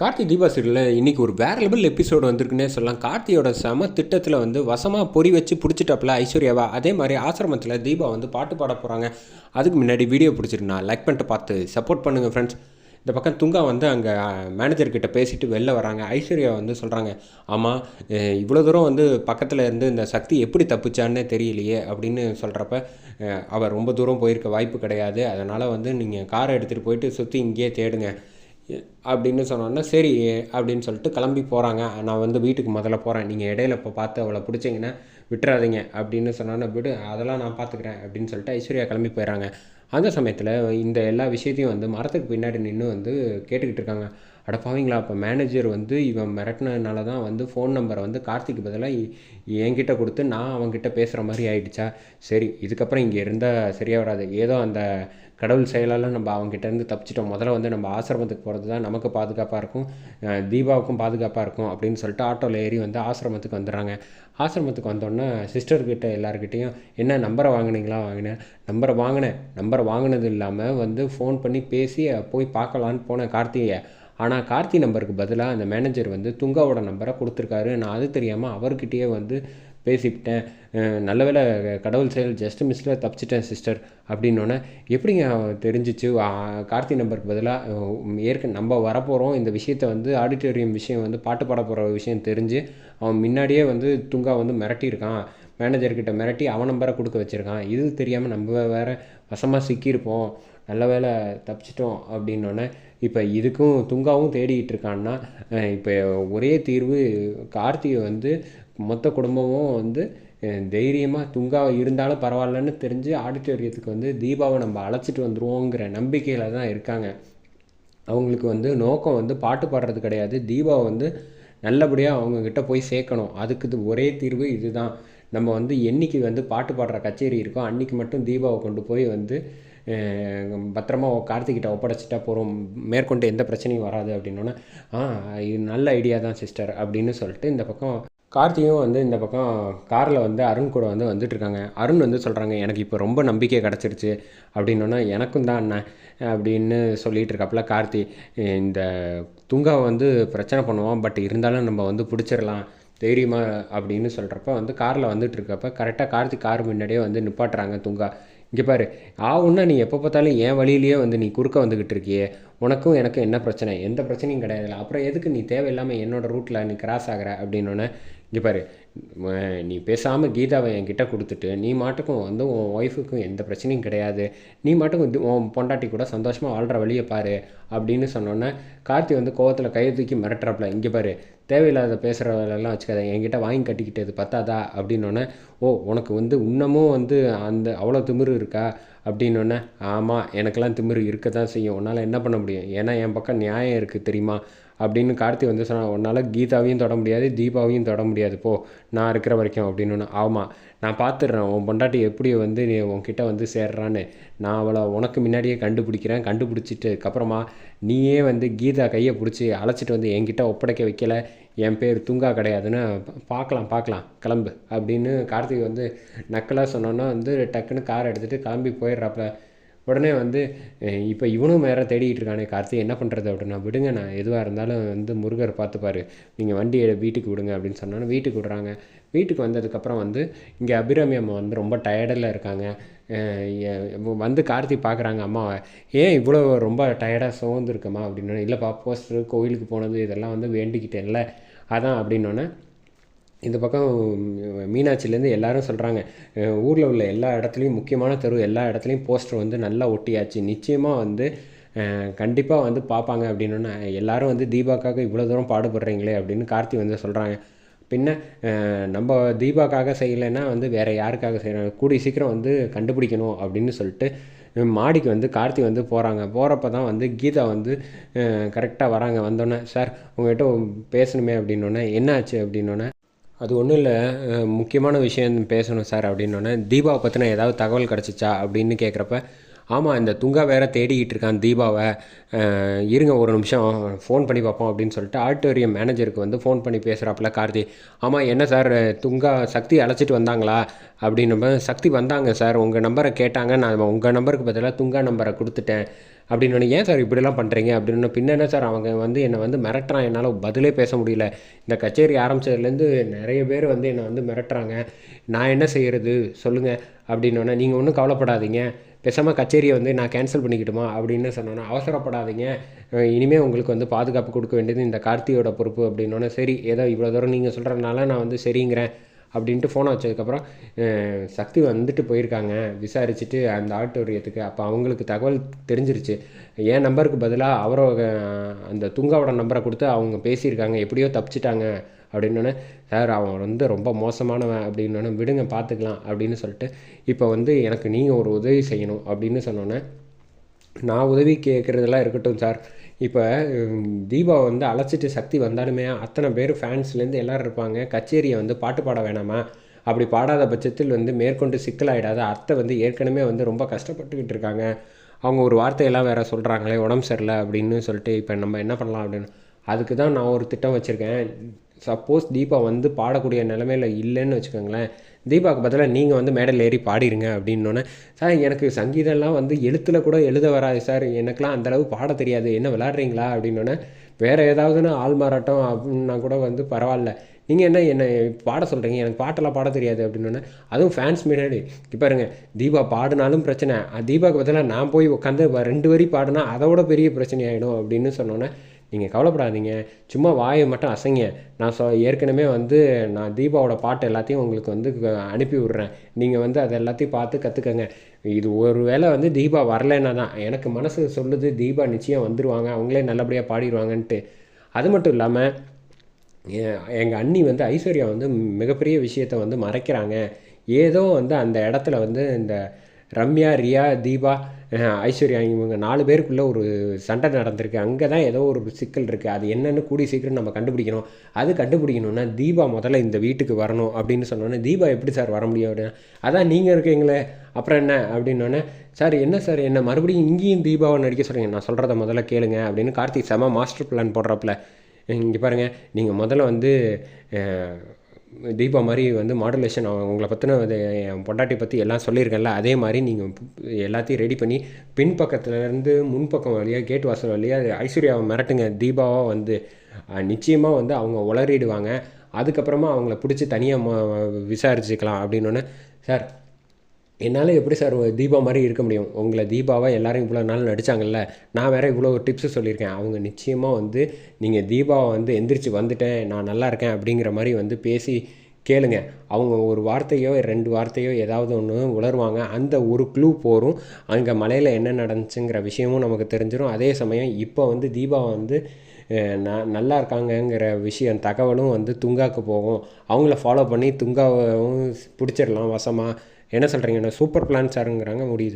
கார்த்தி தீபா சீரியலில் இன்றைக்கி ஒரு வேற லெவல் எபிசோடு வந்திருக்குன்னே சொல்லலாம். கார்த்தியோட சம திட்டத்தில் வந்து வசமாக பொறி வச்சு பிடிச்சிட்டாப்புல ஐஸ்வர்யாவா? அதே மாதிரி ஆசிரமத்தில் தீபா வந்து பாட்டு பாட போகிறாங்க அதுக்கு முன்னாடி வீடியோ பிடிச்சிருந்தா லைக் பண்ணிட்டு பார்த்து சப்போர்ட் பண்ணுங்கள் ஃப்ரெண்ட்ஸ் இந்த பக்கம் துங்கா வந்து அங்கே மேனேஜர்கிட்ட பேசிட்டு வெளில வராங்க. ஐஸ்வர்யா வந்து சொல்கிறாங்க ஆமாம் இவ்வளோ தூரம் வந்து பக்கத்தில் இருந்து இந்த சக்தி எப்படி தப்பிச்சான்னே தெரியலையே அப்படின்னு சொல்கிறப்ப அவர் ரொம்ப தூரம் போயிருக்க வாய்ப்பு கிடையாது. அதனால் வந்து நீங்கள் காரை எடுத்துகிட்டு போயிட்டு சுற்றி இங்கேயே தேடுங்க. அப்படின்னு சொன்னோன்னா சரி அப்படின்னு சொல்லிட்டு கிளம்பி போகிறாங்க நான் வந்து வீட்டுக்கு முதல்ல போகிறேன் நீங்கள் இடையில இப்போ பார்த்து அவளை பிடிச்சிங்கன்னா விட்டுறாதீங்க அப்படின்னு சொன்னோன்னா விடு அதெல்லாம் நான் பார்த்துக்கிறேன் அப்படின்னு சொல்லிட்டு ஐஸ்வர்யா கிளம்பி போயிடறாங்க. அந்த சமயத்தில் இந்த எல்லா விஷயத்தையும் வந்து மரத்துக்கு பின்னாடி நின்று வந்து கேட்டுக்கிட்டு இருக்காங்க. அட பாவீங்களா அப்போ மேனேஜர் வந்து இவன் மிரட்டினதுனால தான் வந்து ஃபோன் நம்பரை வந்து கார்த்திக் பதிலாக என்கிட்ட கொடுத்து நான் அவங்ககிட்ட பேசுகிற மாதிரி ஆயிடுச்சா? சரி இதுக்கப்புறம் இங்கே இருந்தால் சரியாக வராது. ஏதோ அந்த கடவுள் செயலால் நம்ம அவங்ககிட்டேருந்து தப்பிச்சிட்டோம். முதல்ல வந்து நம்ம ஆசிரமத்துக்கு போகிறது தான் நமக்கு பாதுகாப்பாக இருக்கும். தீபாவுக்கும் பாதுகாப்பாக இருக்கும் அப்படின்னு சொல்லிட்டு ஆட்டோவில் ஏறி வந்து ஆசிரமத்துக்கு வந்துடுறாங்க. ஆசிரமத்துக்கு வந்தோடனே சிஸ்டர்கிட்ட எல்லாருக்கிட்டேயும் என்ன நம்பரை வாங்கினீங்களா வாங்கினேன்? நம்பரை வாங்கினேன். நம்பரை வாங்கினது இல்லாமல் வந்து ஃபோன் பண்ணி பேசி போய் பார்க்கலான்னு போனேன் கார்த்திகை ஆனால் கார்த்தி நம்பருக்கு பதிலாக அந்த மேனேஜர் வந்து துங்காவோட நம்பரை கொடுத்துருக்காரு. நான் அது தெரியாமல் அவர்கிட்டயே வந்து பேசிவிட்டேன். நல்ல வேலை கடவுள் செயல் ஜஸ்ட் மிஸ்ஸில் தப்பிச்சிட்டேன் சிஸ்டர் அப்படின்னோடனே எப்படிங்க தெரிஞ்சிச்சு? கார்த்தி நம்பருக்கு பதிலாக ஏற்க நம்ம வரப்போகிறோம் இந்த விஷயத்த வந்து ஆடிட்டோரியம் விஷயம் வந்து பாட்டு பாட போகிற விஷயம் தெரிஞ்சு அவன் முன்னாடியே வந்து துங்கா வந்து மிரட்டியிருக்கான். மேனேஜர்கிட்ட மிரட்டி அவன் நம்பரை கொடுக்க வச்சுருக்கான். இது தெரியாமல் நம்ம வேறு வசமாக சிக்கியிருப்போம். நல்ல வேலை தப்பிச்சிட்டோம் அப்படின்னோடனே இப்போ இதுக்கும் துங்காவும் தேடிக்கிட்டு இருக்கான்னா இப்போ ஒரே தீர்வு கார்த்திகை வந்து மொத்த குடும்பமும் வந்து தைரியமாக துங்கா இருந்தாலும் பரவாயில்லன்னு தெரிஞ்சு ஆடிட்டோரியத்துக்கு வந்து தீபாவை நம்ம அழைச்சிட்டு வந்துடுவோங்கிற நம்பிக்கையில் தான் இருக்காங்க. அவங்களுக்கு வந்து நோக்கம் வந்து பாட்டு பாடுறது கிடையாது. தீபாவை வந்து நல்லபடியாக அவங்கக்கிட்ட போய் சேர்க்கணும். அதுக்கு ஒரே தீர்வு இதுதான். நம்ம வந்து என்றைக்கு வந்து பாட்டு பாடுற கச்சேரி இருக்கோ அன்றைக்கி மட்டும் தீபாவை கொண்டு போய் வந்து பத்திரமா கார்த்திகிட்ட ஒப்படைச்சிட்டா போகிறோம் மேற்கொண்டு எந்த பிரச்சனையும் வராது அப்படின்னோன்னே ஆ இது நல்ல ஐடியா தான் சிஸ்டர் அப்படின்னு சொல்லிட்டு இந்த பக்கம் கார்த்தியும் வந்து இந்த பக்கம் காரில் வந்து அருண் கூட வந்து வந்துட்டுருக்காங்க அருண் வந்து சொல்கிறாங்க எனக்கு இப்போ ரொம்ப நம்பிக்கை கிடச்சிருச்சு அப்படின்னோன்னா எனக்கும் தான் அண்ணன் அப்படின்னு சொல்லிகிட்டு இருக்காப்புல கார்த்தி. இந்த துங்காவை வந்து பிரச்சனை பண்ணுவோம் பட் இருந்தாலும் நம்ம வந்து பிடிச்சிடலாம் தைரியமாக அப்படின்னு சொல்கிறப்ப வந்து காரில் வந்துட்டு இருக்கப்ப கரெக்டாக கார்த்தி கார் முன்னாடியே வந்து நிப்பாட்டுறாங்க துங்கா இங்கே பாரு ஆவுன்னா நீ எப்போ பார்த்தாலும் என் வழியிலேயே வந்து நீ குறுக்க வந்துக்கிட்டு இருக்கியே. உனக்கும் எனக்கும் என்ன பிரச்சனை? எந்த பிரச்சனையும் கிடையாதுல்ல அப்புறம் எதுக்கு நீ தேவையில்லாமல் என்னோடய ரூட்டில் நீ கிராஸ் ஆகிற அப்படின்னோடனே இங்கே பாரு நீ பேசாமல் கீதாவை என்கிட்ட கொடுத்துட்டு நீ மாட்டுக்கும் வந்து உன் ஒய்ஃபுக்கும் எந்த பிரச்சனையும் கிடையாது. நீ மாட்டுக்கும் உன் பொண்டாட்டி கூட சந்தோஷமாக வாழ்கிற வழியை பாரு அப்படின்னு சொன்னோன்னே கார்த்தி வந்து கோவத்தில் கையை தூக்கி மிரட்டுறாப்புல இங்கே பாரு தேவையில்லாத பேசுகிற வேலையெல்லாம் வச்சுக்காத என்கிட்ட வாங்கி கட்டிக்கிட்டது பத்தாதா? அப்படின்னோடனே ஓ உனக்கு வந்து இன்னமும் வந்து அந்த அவ்வளோ திமிரு இருக்கா? அப்படின்னோடனே ஆமாம் எனக்கெல்லாம் திமிரு இருக்க தான் செய்யும். உன்னால் என்ன பண்ண முடியும்? ஏன்னா என் பக்கம் நியாயம் இருக்குது தெரியுமா? அப்படின்னு கார்த்தி வந்து சொன்னான் உன்னால் கீதாவையும் தொட முடியாது தீபாவையும் தொட முடியாது. போ நான் இருக்கிற வரைக்கும். அப்படின்னு ஆமாம் நான் பார்த்துடுறேன் உன் பொண்டாட்டி எப்படி வந்து நீ உன்கிட்ட வந்து சேர்றான்னு. நான் அவளை உனக்கு முன்னாடியே கண்டுபிடிக்கிறேன். கண்டுபிடிச்சிட்டு அப்புறமா நீயே வந்து கீதா கையை பிடிச்சி அழைச்சிட்டு வந்து என்கிட்ட ஒப்படைக்க வைக்கல. என் பேர் தூங்கா கிடையாதுன்னு பார்க்கலாம் பார்க்கலாம் கிளம்பு அப்படின்னு கார்த்திக் வந்து நக்கலாக சொன்னோன்னா வந்து டக்குன்னு கார் எடுத்துகிட்டு கிளம்பி போயிடுறாப்புல. உடனே வந்து இப்போ இவனும் வேறு தேடிக்கிட்டு இருக்கானே கார்த்தி என்ன பண்ணுறது அப்படின்னா விடுங்க நான் எதுவாக இருந்தாலும் வந்து முருகர் பார்த்துப்பார். நீங்கள் வண்டியை வீட்டுக்கு விடுங்க அப்படின்னு சொன்னோன்னே வீட்டுக்கு விடுறாங்க. வீட்டுக்கு வந்ததுக்கப்புறம் வந்து இங்கே அபிராமி அம்மா வந்து ரொம்ப டயர்டில் இருக்காங்க. வந்து கார்த்தி பார்க்குறாங்க அம்மாவை ஏன் இவ்வளோ ரொம்ப டயர்டாக சோர்ந்துருக்கம்மா? அப்படின்னா. இல்லைப்பா போஸ்டர் கோயிலுக்கு போனது இதெல்லாம் வந்து வேண்டிக்கிட்டேன்ல. அதான் அப்படின்னோடனே இந்த பக்கம் மீனாட்சிலேருந்து எல்லாரும் சொல்கிறாங்க ஊரில் உள்ள எல்லா இடத்துலையும் முக்கியமான தெரு எல்லா இடத்துலையும் போஸ்டர் வந்து நல்லா ஒட்டியாச்சு. நிச்சயமாக வந்து கண்டிப்பாக வந்து பார்ப்பாங்க அப்படின்னோன்னா எல்லோரும் வந்து தீபாக்காக இவ்வளோ தூரம் பாடுபடுறீங்களே அப்படின்னு கார்த்தி வந்து சொல்கிறாங்க பின்ன நம்ம தீபாக்காக செய்யலைன்னா வந்து வேறு யாருக்காக செய்கிறாங்க கூடிய சீக்கிரம் வந்து கண்டுபிடிக்கணும் அப்படின்னு சொல்லிட்டு மாடிக்கு வந்து கார்த்தி வந்து போகிறாங்க போகிறப்ப தான் வந்து கீதா வந்து கரெக்டாக வராங்க. வந்தோடனே சார் உங்கள்கிட்ட பேசணுமே அப்படின்னோடனே என்னாச்சு? அப்படின்னோடனே அது ஒன்றும் இல்லை. முக்கியமான விஷயம் பேசணும் சார் அப்படின்னோடனே தீபாவை பற்றின ஏதாவது தகவல் கிடச்சிச்சா? அப்படின்னு கேட்குறப்ப ஆமாம் இந்த துங்கா வேற தேடிக்கிட்டு இருக்கான் தீபாவை. இருங்க ஒரு நிமிஷம் ஃபோன் பண்ணி பார்ப்போம் அப்படின்னு சொல்லிட்டு ஆடிட்டோரியம் மேனேஜருக்கு வந்து ஃபோன் பண்ணி பேசுகிறாப்புல கார்த்தி. ஆமாம் என்ன சார் துங்கா சக்தி அழைச்சிட்டு வந்தாங்களா? அப்படின்னு சக்தி வந்தாங்க சார் உங்கள் நம்பரை கேட்டாங்க நான் உங்கள் நம்பருக்கு பதிலாக துங்கா நம்பரை கொடுத்துட்டேன். அப்படின்னு ஏன் சார் இப்படிலாம் பண்ணுறீங்க அப்படின்னு பின்ன என்ன சார் அவங்க வந்து என்னை வந்து மிரட்டுறான் என்னால் பதிலே பேச முடியல. இந்த கச்சேரி ஆரம்பித்ததுலேருந்து நிறைய பேர் வந்து என்னை வந்து மிரட்டுறாங்க. நான் என்ன செய்கிறது சொல்லுங்கள் அப்படின்னோடனே நீங்கள் ஒன்றும் கவலைப்படாதீங்க. பேசாமல் கச்சேரியை வந்து நான் கேன்சல் பண்ணிக்கிட்டுமா அப்படின்னு சொன்னோன்னா அவசரப்படாதீங்க. இனிமேல் உங்களுக்கு வந்து பாதுகாப்பு கொடுக்க வேண்டியது இந்த கார்த்தியோட பொறுப்பு அப்படின்னோன்னே சரி ஏதோ இவ்வளோ தூரம் நீங்கள் சொல்கிறதுனால நான் வந்து சரிங்கிறேன் அப்படின்ட்டு ஃபோனை வச்சதுக்கப்புறம் சக்தி வந்துட்டு போயிருக்காங்க. விசாரிச்சுட்டு அந்த ஆடிட்டோரியத்துக்கு அப்போ அவங்களுக்கு தகவல் தெரிஞ்சிருச்சு. என் நம்பருக்கு பதிலாக அவரோ அந்த துங்காவோட நம்பரை கொடுத்து அவங்க பேசியிருக்காங்க. எப்படியோ தப்பிச்சிட்டாங்க. அப்படின்னோடனே சார் அவன் வந்து ரொம்ப மோசமானவன் அப்படின்னோடனே விடுங்க பார்த்துக்கலாம் அப்படின்னு சொல்லிட்டு இப்போ வந்து எனக்கு நீங்கள் ஒரு உதவி செய்யணும் அப்படின்னு சொன்னோன்னே நான் உதவி கேட்குறதெல்லாம் இருக்கட்டும் சார். இப்போ தீபா வந்து அழைச்சிட்டு சக்தி வந்தாலுமே அத்தனை பேர் ஃபேன்ஸ்லேருந்து எல்லோரும் இருப்பாங்க. கச்சேரியை வந்து பாட்டு பாட வேணாமா? அப்படி பாடாத பட்சத்தில் வந்து மேற்கொண்டு சிக்கலாயிடாத அத்தை வந்து ஏற்கனவே வந்து ரொம்ப கஷ்டப்பட்டுக்கிட்டு இருக்காங்க. அவங்க ஒரு வார்த்தையெல்லாம் வேறு சொல்கிறாங்களே உடம்பு சரியில்லை அப்படின்னு சொல்லிட்டு இப்போ நம்ம என்ன பண்ணலாம்? அப்படின்னு. அதுக்கு தான் நான் ஒரு திட்டம் வச்சுருக்கேன். சப்போஸ் தீபா வந்து பாடக்கூடிய நிலமையில இல்லைன்னு வச்சுக்கோங்களேன். தீபாவுக்கு பதிலாக நீங்கள் வந்து மேடல் ஏறி பாடிருங்க அப்படின்னோடனே சார் எனக்கு சங்கீதம்லாம் வந்து எழுத்தில் கூட எழுத வராது சார். எனக்கெலாம் அந்தளவு பாட தெரியாது. என்ன விளாட்றீங்களா அப்படின்னோடனே வேறு ஏதாவதுன்னு ஆள் மாறாட்டம் அப்படின்னா கூட வந்து பரவாயில்ல. நீங்கள் என்ன என்னை பாட சொல்கிறீங்க எனக்கு பாட்டெல்லாம் பாட தெரியாது. அப்படின்னோடனே அதுவும் ஃபேன்ஸ் முன்னாடி. இப்போ பாருங்க தீபா பாடினாலும் பிரச்சனை. தீபாவுக்கு பதிலாக நான் போய் உட்காந்து ரெண்டு வரி பாடினா அதோட பெரிய பிரச்சனை ஆகிடும் அப்படின்னு சொன்னோன்னே நீங்கள் கவலைப்படாதீங்க. சும்மா வாயை மட்டும் அசைங்க. நான் சொ ஏற்கனவே வந்து நான் தீபாவோட பாட்டு எல்லாத்தையும் உங்களுக்கு வந்து அனுப்பி விட்றேன். நீங்கள் வந்து அதை எல்லாத்தையும் பார்த்து கற்றுக்கங்க இது ஒரு வேளை வந்து தீபா வரலைன்னா தான். எனக்கு மனசு சொல்லுது தீபா நிச்சயம் வந்துடுவாங்க அவங்களே நல்லபடியாக பாடிடுவாங்கன்ட்டு. அது மட்டும் இல்லாமல் எங்கள் அண்ணி வந்து ஐஸ்வர்யா வந்து மிகப்பெரிய விஷயத்த வந்து மறைக்கிறாங்க. ஏதோ வந்து அந்த இடத்துல வந்து இந்த ரம்யா ரியா தீபா ஐஸ்வர்யா இவங்க நாலு பேருக்குள்ளே ஒரு சண்டை நடந்திருக்கு. அங்கே தான் ஏதோ ஒரு சிக்கல் இருக்குது அது என்னென்னு கூடி சீக்கிரம் நம்ம கண்டுபிடிக்கணும். அது கண்டுபிடிக்கணும்னா தீபா முதல்ல இந்த வீட்டுக்கு வரணும் அப்படின்னு சொன்னோன்னே தீபா எப்படி சார் வர முடியும் அப்படின்னா? அதான் நீங்கள் இருக்கீங்களே அப்புறம் என்ன அப்படின்னோடனே சார் என்ன சார் என்ன மறுபடியும் இங்கேயும் தீபாவை நடிக்க சொல்கிறீங்க நான் சொல்கிறத முதல்ல கேளுங்க அப்படின்னு கார்த்திக் செம மாஸ்டர் பிளான் போடுறப்பில். இங்கே பாருங்கள் நீங்கள் முதல்ல வந்து தீபா மாதிரி வந்து மாடுலேஷன் உங்களை பற்றின என் பொண்டாட்டி பற்றி எல்லாம் சொல்லியிருக்கேன்ல அதே மாதிரி நீங்கள் எல்லாத்தையும் ரெடி பண்ணி பின் பக்கத்துலேருந்து முன்பக்கம் வழியாக கேட் வாசல் வழியாக ஐஸ்வர்யாவை மிரட்டுங்க. தீபாவாக வந்து நிச்சயமாக வந்து அவங்க உளறிடுவாங்க. அதுக்கப்புறமா அவங்கள பிடிச்சி தனியாக விசாரிச்சுக்கலாம் அப்படின்னோடனே சார் என்னால் எப்படி சார் தீபா மாதிரி இருக்க முடியும்? உங்களை தீபாவாக எல்லாரும் இவ்வளோ நாள் நடித்தாங்கல்ல நான் வேறு இவ்வளோ டிப்ஸு சொல்லியிருக்கேன். அவங்க நிச்சயமாக வந்து நீங்கள் தீபாவை வந்து எந்திரிச்சு வந்துட்டேன் நான் நல்லா இருக்கேன் அப்படிங்கிற மாதிரி வந்து பேசி கேளுங்க. அவங்க ஒரு வார்த்தையோ ரெண்டு வார்த்தையோ ஏதாவது ஒன்று உளருவாங்க அந்த ஒரு க்ளூ போரும். அங்கே மலையில் என்ன நடந்துச்சுங்கிற விஷயமும் நமக்கு தெரிஞ்சிடும் அதே சமயம் இப்போ வந்து தீபா வந்து ந நல்லா இருக்காங்கங்கிற விஷயம் தகவலும் வந்து துங்காவுக்கு போகும். அவங்கள ஃபாலோ பண்ணி துங்காவும் பிடிச்சிடலாம் வசமாக என்ன சொல்கிறீங்கண்ணா சூப்பர் பிளான் சாருங்கிறாங்க முடியுது.